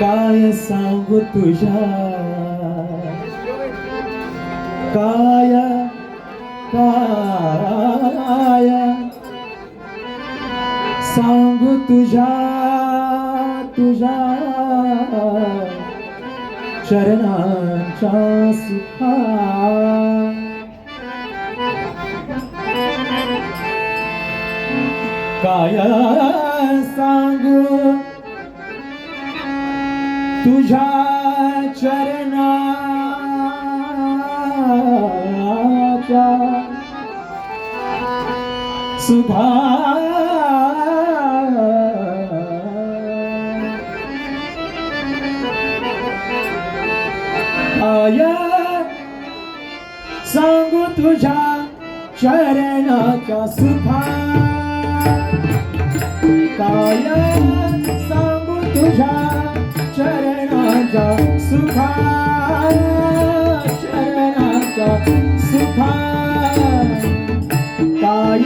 Gaia sangu tuja काय काय सांगू तुझ्या तुझ्या चरणांच्या सुखा. काय सांगू तुझ्या yaşa Subhan Aya tuja Charana cha Subhan Kaya Sangu tuja Charana cha Subhan Charana cha सुखा काय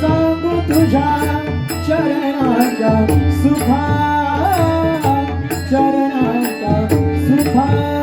सांगू तुझ्या चरणाच्या सुखा चरणाच्या सुखा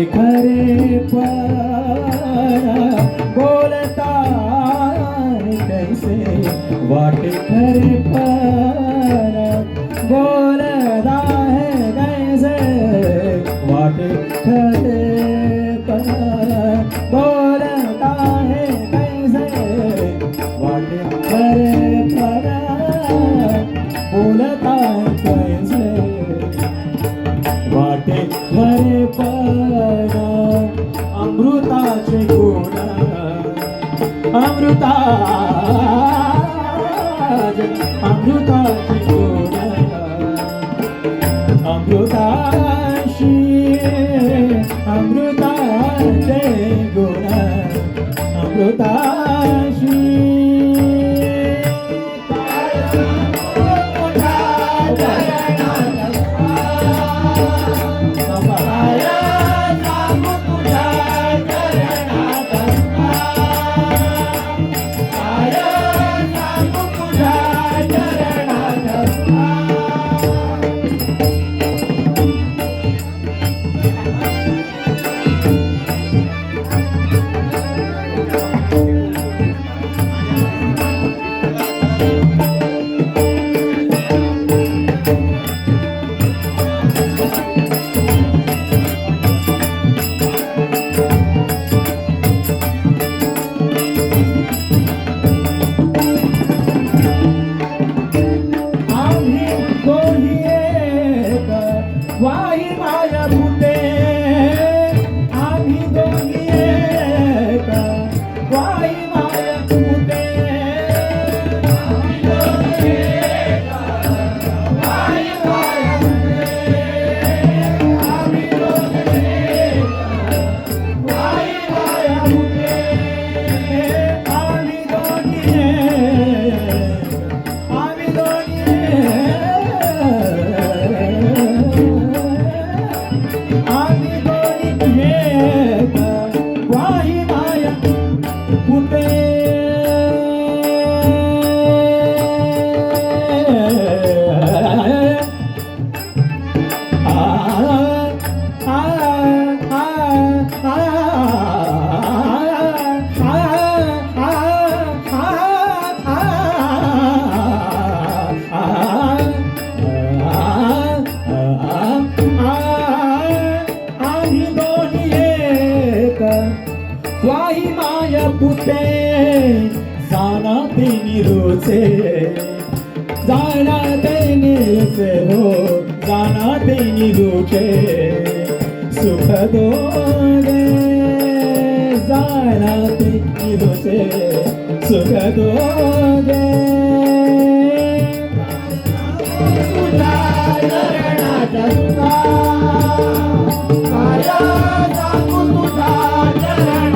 बाटे खरे पर बोलता है कैसे बाटे खरे অমৃতাজ অমৃতা অমৃতাশি অমৃতা জয় গোরা অমৃতা ದೋಷೆ ಸುಖ ದೋದೆ ಜಾರಾತಿ ದೋಷೆ ಸುಖ दे ಚರಣ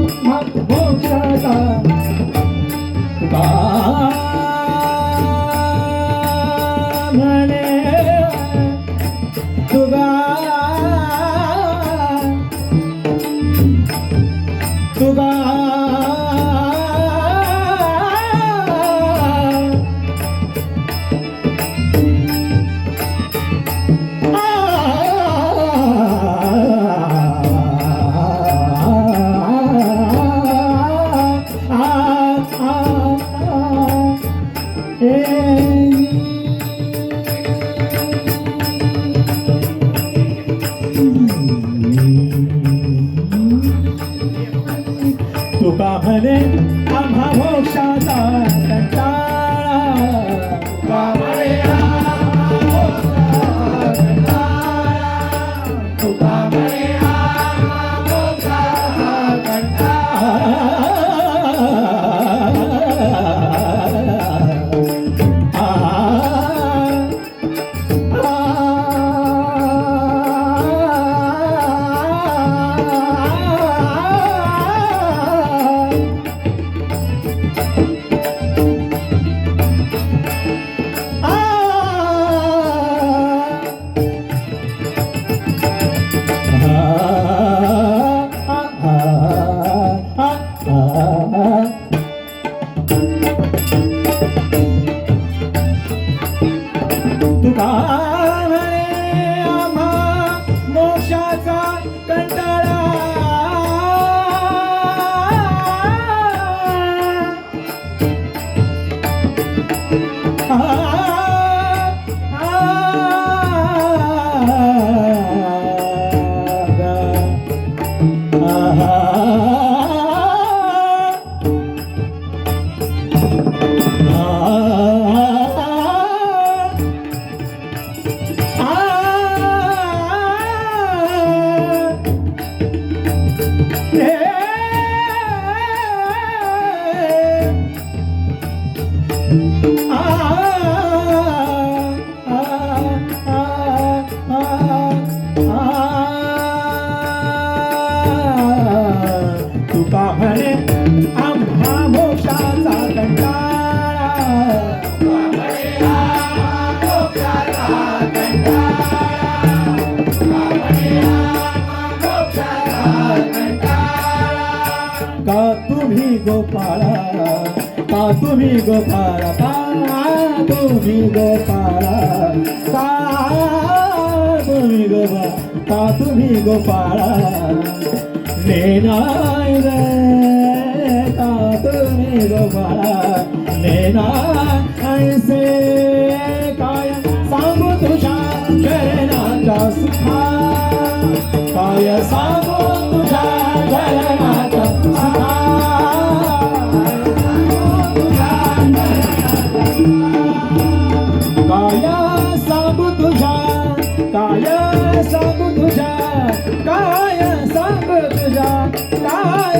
Yeah. গোপালা তা তুমি গোপালা তা তুমি গোপালা তা তুমি গোপা তা তুমি গোপালা। নে নাই রে তা তুমি গোপালা, নে নাই সে কায়া সাঙ্গ তুষা চরণা দাস কায়া সাঙ্গ তুষা काय सांगू तुझ्या काय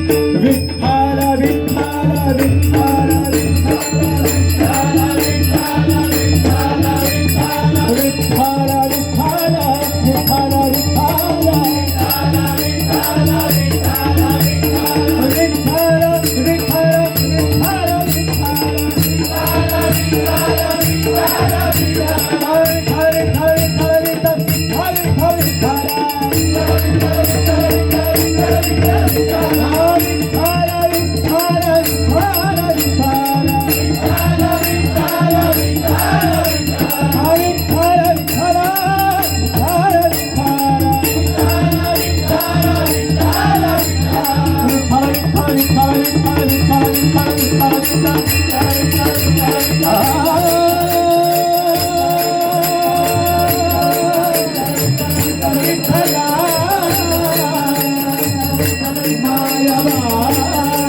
妈呀妈